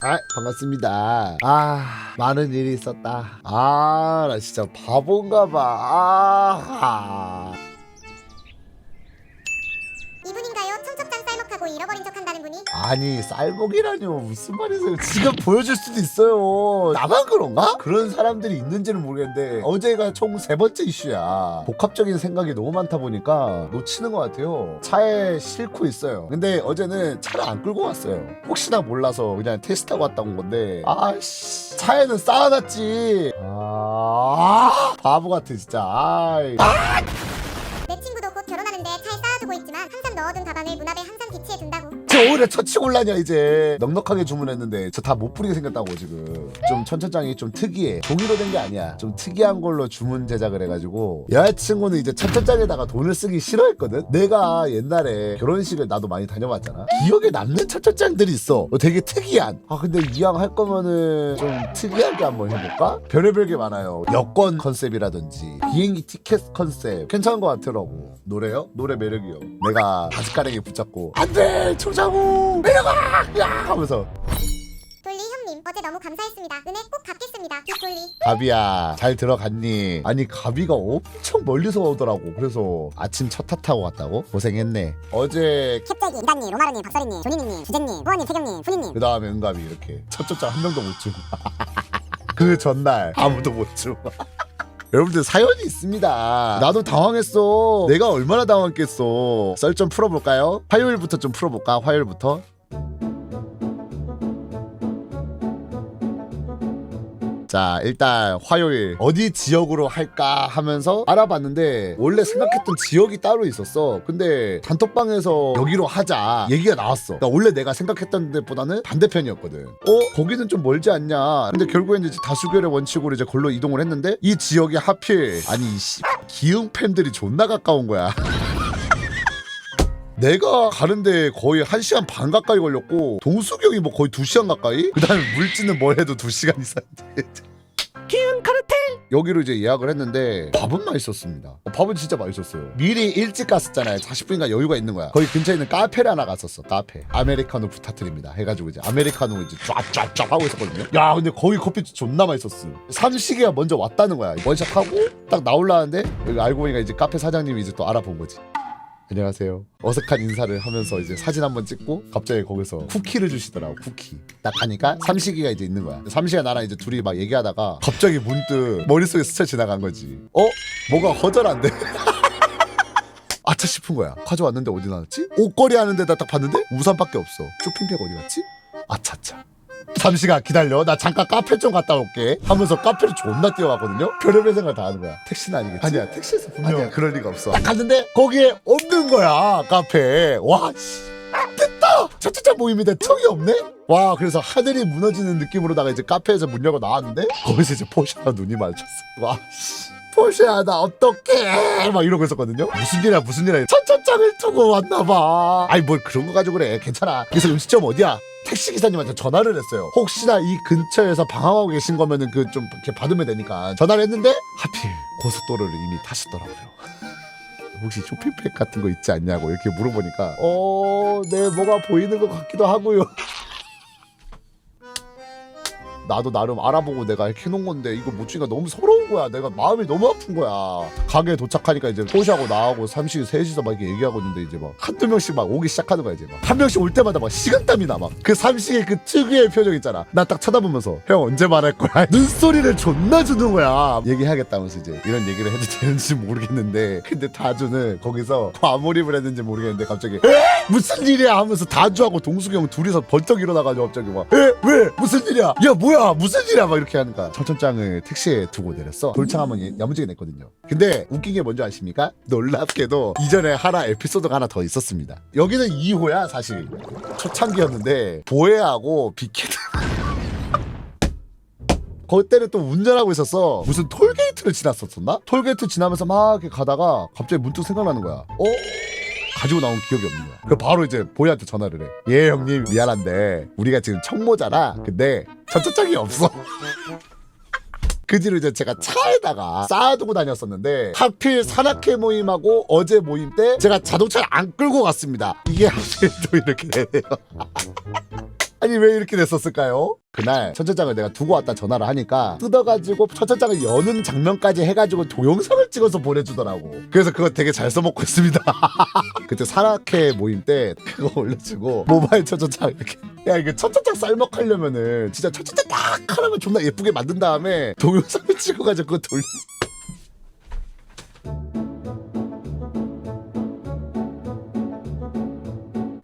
아 반갑습니다. 아 많은 일이 있었다. 아나 진짜 바본가 봐. 아. 아니 쌀먹이라뇨 무슨 말이세요? 지금 보여줄 수도 있어요. 나만 그런가? 그런 사람들이 있는지는 모르겠는데 어제가 총 세 번째 이슈야. 복합적인 생각이 너무 많다 보니까 놓치는 것 같아요. 차에 싣고 있어요. 근데 어제는 차를 안 끌고 왔어요. 혹시나 몰라서 그냥 테스트하고 왔다 온 건데 아씨 차에는 쌓아놨지. 아 바보 같아 진짜. 아이. 내 친구도 곧 결혼하는데 차에 쌓아두고 있지만 항상 넣어둔 가방을 문 앞에 항상 비치해 둔다고 저 오히려 처치 곤란이야 이제. 넉넉하게 주문했는데 저 다못 뿌리게 생겼다고 지금. 좀 천천장이 좀 특이해. 종이로 된 게 아니야. 좀 특이한 걸로 주문 제작을 해가지고 여자친구는 이제 천천장에다가 돈을 쓰기 싫어했거든? 내가 옛날에 결혼식을 나도 많이 다녀봤잖아. 기억에 남는 천천장들이 있어. 어, 되게 특이한. 아 근데 이왕 할 거면은 좀 특이하게 한번 해볼까? 별의별 게 많아요. 여권 컨셉이라든지 비행기 티켓 컨셉. 괜찮은 것 같더라고. 노래요? 노래 매력이요. 내가 바지가랑이 붙잡고 안돼! 초 자고. 내려가! 야! 하면서. 돌리 형님 어제 너무 감사했습니다. 은혜 꼭 갚겠습니다. 뒷돌리. 가비야 잘 들어갔니? 아니 가비가 엄청 멀리서 오더라고. 그래서 아침 첫 타 타고 갔다고? 고생했네. 어제 캡재기, 이단님, 로마르님, 박서리님, 조니님님, 주제님, 호원님, 태경님, 훈이님. 그 다음에 은가비 이렇게 첫 조장 한 명도 못 주고 그 전날 아무도 못 주고 여러분들 사연이 있습니다. 나도 당황했어. 내가 얼마나 당황했겠어. 썰 좀 풀어볼까요? 화요일부터 좀 풀어볼까? 화요일부터 자 일단 화요일 어디 지역으로 할까 하면서 알아봤는데 원래 생각했던 지역이 따로 있었어. 근데 단톡방에서 여기로 하자 얘기가 나왔어. 그러니까 원래 내가 생각했던 데보다는 반대편이었거든. 어 거기는 좀 멀지 않냐. 근데 결국에는 이제 다수결의 원칙으로 이제 걸로 이동을 했는데 이 지역이 하필 아니 이 씨, 기흥 팸들이 존나 가까운 거야. 내가 가는데 거의 1시간 반 가까이 걸렸고 형이 뭐 거의 2시간 가까이? 그 다음에 물지는 뭘 해도 2시간 이상인데 기흥 카르텔! 여기로 이제 예약을 했는데 밥은 맛있었습니다. 어, 밥은 진짜 맛있었어요. 미리 일찍 갔었잖아요. 40분인가 여유가 있는 거야. 거기 근처에 있는 카페를 하나 갔었어 카페. 아메리카노 부탁드립니다. 해가지고 이제 아메리카노 이제 쫙쫙쫙 하고 있었거든요. 야 근데 거기 커피 존나 맛있었어 삼식이가 먼저 왔다는 거야. 원샷 하고 딱 나올라는데 알고 보니까 이제 카페 사장님이 이제 또 알아본 거지 안녕하세요. 어색한 인사를 하면서 이제 사진 한번 찍고 갑자기 거기서 쿠키를 주시더라고 쿠키. 딱 하니까 삼식이가 이제 있는 거야. 삼식이가 나랑 이제 둘이 막 얘기하다가 갑자기 문득 머릿속에 스쳐 지나간 거지. 어? 뭐가 허전한데? 아차 싶은 거야. 가져왔는데 어디 나왔지? 옷걸이 하는 데다 딱 봤는데 우산밖에 없어. 쇼핑백 어디 갔지? 아차차. 삼시가 기다려. 나 잠깐 카페 좀 갔다 올게. 하면서 카페를 존나 뛰어갔거든요. 별의별 생각 다 하는 거야. 택시는 아니겠지? 아니야 택시에서 분명 아니야 그럴 리가 없어. 딱 갔는데 거기에 없는 거야 카페. 와 씨. 됐다! 첫째 모임인데 턱이 없네? 와 그래서 하늘이 무너지는 느낌으로다가 이제 카페에서 문 열고 나왔는데 거기서 이제 포샤가 눈이 마주쳤어. 와 씨. 포샤야 나 어떡해! 막 이러고 있었거든요. 무슨 일이야 무슨 일이야. 첫첫장을 두고 왔나봐. 아니 뭘 그런 거 가지고 그래. 괜찮아. 그래서 음식점 어디야 택시 기사님한테 전화를 했어요. 혹시나 이 근처에서 방황하고 계신 거면은 그 좀 이렇게 받으면 되니까 전화를 했는데 하필 고속도로를 이미 타셨더라고요. 혹시 쇼핑백 같은 거 있지 않냐고 이렇게 물어보니까 어, 네 뭐가 보이는 것 같기도 하고요. 나도 나름 알아보고 내가 해놓은 건데 이거 못 주니까 너무 서러운 거야. 내가 마음이 너무 아픈 거야. 가게에 도착하니까 이제 포시하고 나하고 삼시 셋이서 막 이렇게 얘기하고 있는데 이제 막 한두 명씩 막 오기 시작하는 거야 이제 막 한 명씩 올 때마다 막 식은땀이 나 막 그 삼식의 그 특유의 표정 있잖아. 나 딱 쳐다보면서 형 언제 말할 거야? 눈소리를 존나 주는 거야. 얘기하겠다면서 이제 이런 얘기를 해도 되는지 모르겠는데 근데 다주는 거기서 과몰입을 했는지 모르겠는데 갑자기 에? 무슨 일이야 하면서 다주하고 동숙이 형 둘이서 번쩍 일어나가지고 갑자기 막 에? 왜? 무슨 일이야? 야 뭐야 무슨 일이야 막 이렇게 하니까 청천장을 택시에 두고 내렸어 돌창 한번 예- 야무지게 냈거든요 근데 웃긴 게 뭔지 아십니까? 놀랍게도 이전에 하나 에피소드가 하나 더 있었습니다 여기는 2호야 사실 초창기였는데 보혜하고 비케드 그때는 또 운전하고 있었어. 무슨 톨게이트를 지났었었나? 톨게이트 지나면서 막 이렇게 가다가 갑자기 문득 생각나는 거야. 어? 가지고 나온 기억이 없는 거야. 그 바로 이제 보이한테 전화를 해. 예 형님 미안한데 우리가 지금 청모자라 근데 전초장이 없어. 그 뒤로 이제 제가 차에다가 쌓아두고 다녔었는데 하필 산악회 모임하고 어제 모임 때 제가 자동차를 안 끌고 갔습니다. 이게 하필 또 이렇게 되네요. 아니 왜 이렇게 됐었을까요? 그날 첫째장을 내가 두고 왔다 전화를 하니까 뜯어가지고 첫째장을 여는 장면까지 해가지고 동영상을 찍어서 보내주더라고. 그래서 그거 되게 잘 써먹고 있습니다. 그때 산악회 모임 때 그거 올려주고 모바일 첫째장 이렇게. 야 이거 첫째장 쌀먹하려면은 진짜 첫째장 딱 하나만 존나 예쁘게 만든 다음에 동영상을 찍어가지고 돌려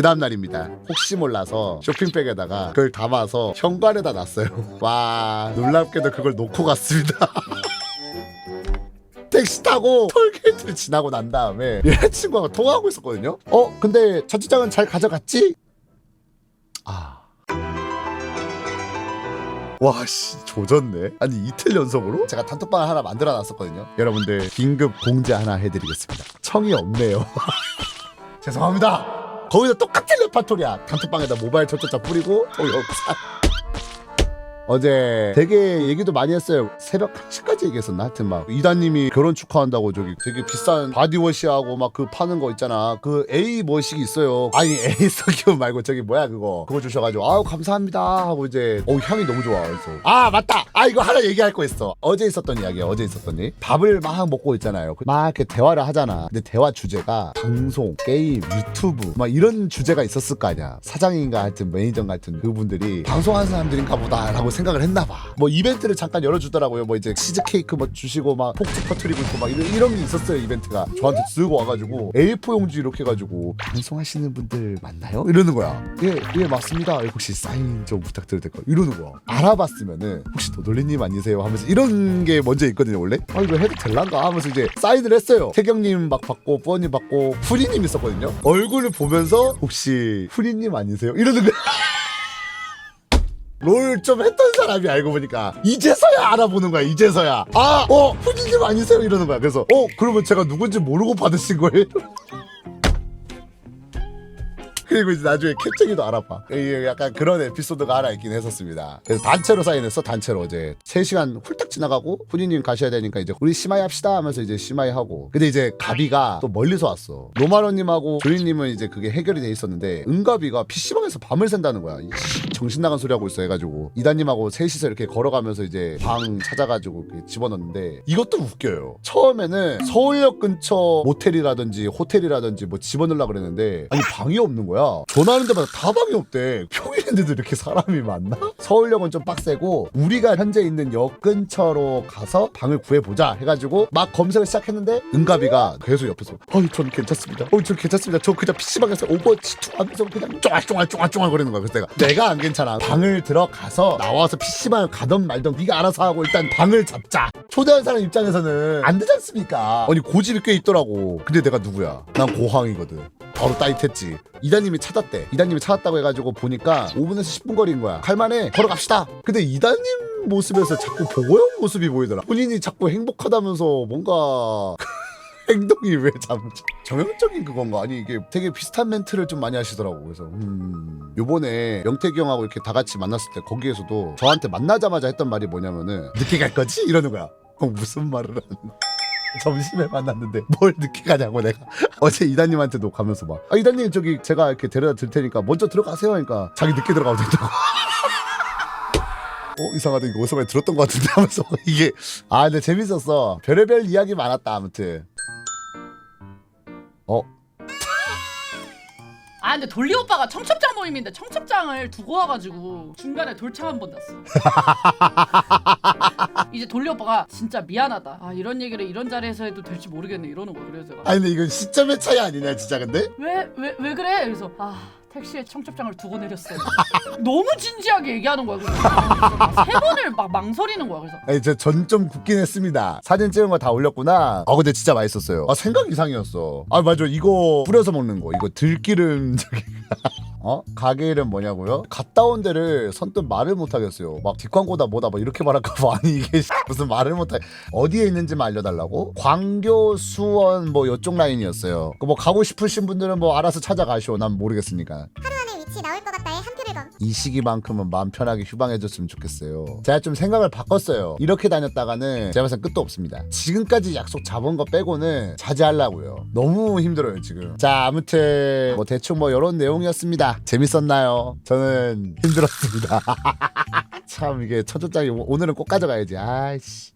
그 다음 날입니다. 혹시 몰라서 쇼핑백에다가 그걸 담아서 현관에다 놨어요. 와 놀랍게도 그걸 놓고 갔습니다. 택시 타고 톨게이트를 지나고 난 다음에 여자친구가 통화하고 있었거든요. 어 근데 첫째장은 잘 가져갔지? 아. 와씨 조졌네 아니 이틀 연속으로 제가 단톡방을 하나 만들어 놨었거든요 여러분들 긴급 공지 하나 해드리겠습니다 청이 없네요 죄송합니다 거기서 똑같은 레파토리야. 단톡방에다 모바일 첫째자 뿌리고. 동영상 어제 되게 얘기도 많이 했어요. 새벽 1시까지 얘기했었나 하여튼 막 이다님이 결혼 축하한다고 저기 되게 비싼 바디워시하고 막 그 파는 거 있잖아. 그 A 뭐식이 있어요. 아니 A 서기움 말고 저기 뭐야 그거. 그거 주셔가지고 아우 감사합니다. 하고 이제 어 향이 너무 좋아 그래서. 아 맞다! 아 이거 하나 얘기할 거 있어. 어제 있었던 이야기야 어제 있었던 일 밥을 막 먹고 있잖아요. 막 이렇게 대화를 하잖아. 근데 대화 주제가 방송 게임 유튜브 막 이런 주제가 있었을 거 아니야. 사장인가 하여튼 매니저인가 하여튼 그분들이 방송하는 사람들인가 보다라고 생각을 했나 봐뭐 이벤트를 잠깐 열어주더라고요. 뭐 이제 치즈 케이크 뭐 주시고 막 폭죽 터트리고 있고 막 이런, 이런 게 있었어요 이벤트가. 저한테 쓰고 와가지고 A4 용지 이렇게 해가지고. 방송하시는 분들 맞나요? 이러는 거야. 예예 맞습니다. 혹시 사인 좀 부탁드려도 될까요? 이러는 거야. 알아봤으면은 혹시 도돌리님 아니세요? 하면서 이런 게 먼저 있거든요 원래. 아 이거 해도 될란가? 하면서 이제 사인을 했어요. 태경님 막 받고 뿌언님 받고 후리님 있었거든요. 얼굴을 보면서 혹시 후리님 아니세요? 이러는 거야 롤 좀 했던 사람이 알고 보니까 이제서야 알아보는 거야 이제서야. 아어 후디님 아니세요? 이러는 거야. 그래서 어 그러면 제가 누군지 모르고 받으신 거예요? 그리고 이제 나중에 캡쟁이도 알아봐. 약간 그런 에피소드가 하나 있긴 했었습니다. 그래서 단체로 사인했어, 단체로 어제. 3시간 훌딱 지나가고, 후니님 가셔야 되니까 이제 우리 시마이 합시다 하면서 이제 시마이 하고. 근데 이제 가비가 또 멀리서 왔어. 노마로님하고 조이님은 이제 그게 해결이 돼 있었는데, 은가비가 PC방에서 밤을 샌다는 거야. 정신 나간 소리 하고 있어 해가지고. 이다님하고 셋이서 이렇게 걸어가면서 이제 방 찾아가지고 집어넣는데, 이것도 웃겨요. 처음에는 서울역 근처 모텔이라든지 호텔이라든지 뭐 집어넣으려고 그랬는데, 아니, 방이 없는 거야. 전화하는 데마다 다 방이 없대. 평일인데도 이렇게 사람이 많나? 서울역은 좀 빡세고 우리가 현재 있는 역 근처로 가서 방을 구해보자 해가지고 막 검색을 시작했는데 은가비가 계속 옆에서 어이 전 괜찮습니다. 어이 전 괜찮습니다. 저 그냥 PC방에서 오버워치 2 하면서 그냥 쫑알쫑알쫑알쫑알 거리는 거야. 그래서 내가 내가 안 괜찮아. 방을 들어가서 나와서 PC방을 가던 말던 네가 알아서 하고 일단 방을 잡자. 초대한 사람 입장에서는 안 되지 않습니까? 아니 고집이 꽤 있더라고. 근데 내가 누구야? 난 고항이거든. 바로 따잇했지. 이다님이 찾았대. 이다님이 찾았다고 해가지고 보니까 5분에서 10분 거리인 거야. 갈만해. 걸어갑시다. 근데 이다님 모습에서 자꾸 보고형 모습이 보이더라. 본인이 자꾸 행복하다면서 뭔가 행동이 왜참 정형적인 그건가? 아니 이게 되게 비슷한 멘트를 좀 많이 하시더라고. 그래서 음 요번에 영택이 형하고 이렇게 다 같이 만났을 때 거기에서도 저한테 만나자마자 했던 말이 뭐냐면은 늦게 갈 거지? 이러는 거야. 어, 무슨 말을 하는 점심에 만났는데 뭘 늦게 가냐고 내가. 어제 이다님한테도 가면서 막 아, 이다님 저기 제가 이렇게 데려다 줄 테니까 먼저 들어가세요. 하니까 자기 늦게 들어가도 된다고. 어 이상하다. 이거 어디서 많이 들었던 것 같은데 하면서 이게 아 근데 재밌었어. 별의별 이야기 많았다 아무튼. 어 아 근데 돌리 오빠가 청첩장 모임인데 청첩장을 두고 와가지고 중간에 돌창 한번 났어. 이제 돌리 오빠가 진짜 미안하다. 아 이런 얘기를 이런 자리에서 해도 될지 모르겠네 이러는 거야. 그래서 제가 아니 근데 이건 시점의 차이 아니냐 진짜 근데 왜 왜 왜 그래? 그래서 아 택시에 청첩장을 두고 내렸어요. 너무 진지하게 얘기하는 거야. 그래서. 막세 번을 막 망설이는 거야. 그래서. 아니 저전좀 굳긴 했습니다. 사진 찍은 거 다 올렸구나. 아 근데 진짜 맛있었어요. 아 생각 이상이었어. 아 맞아. 이거 뿌려서 먹는 거. 이거 들기름 저기 어? 가게 이름 뭐냐고요? 갔다 온 데를 선뜻 말을 못 하겠어요 막 뒷광고다 뭐다 막 이렇게 말할까 봐 아니 이게 무슨 말을 못해 어디에 있는지만 알려달라고? 광교 수원 뭐 이쪽 라인이었어요 그뭐 가고 싶으신 분들은 뭐 알아서 찾아가시오 난 모르겠으니까 이 시기만큼은 마음 편하게 휴방해줬으면 좋겠어요. 제가 좀 생각을 바꿨어요. 이렇게 다녔다가는 제가 봤을 땐 끝도 없습니다. 지금까지 약속 잡은 거 빼고는 자제하려고요. 너무 힘들어요 지금. 자 아무튼 뭐 대충 뭐 이런 내용이었습니다. 재밌었나요? 저는 힘들었습니다. 참 이게 첫 조장이 오늘은 꼭 가져가야지. 아이씨.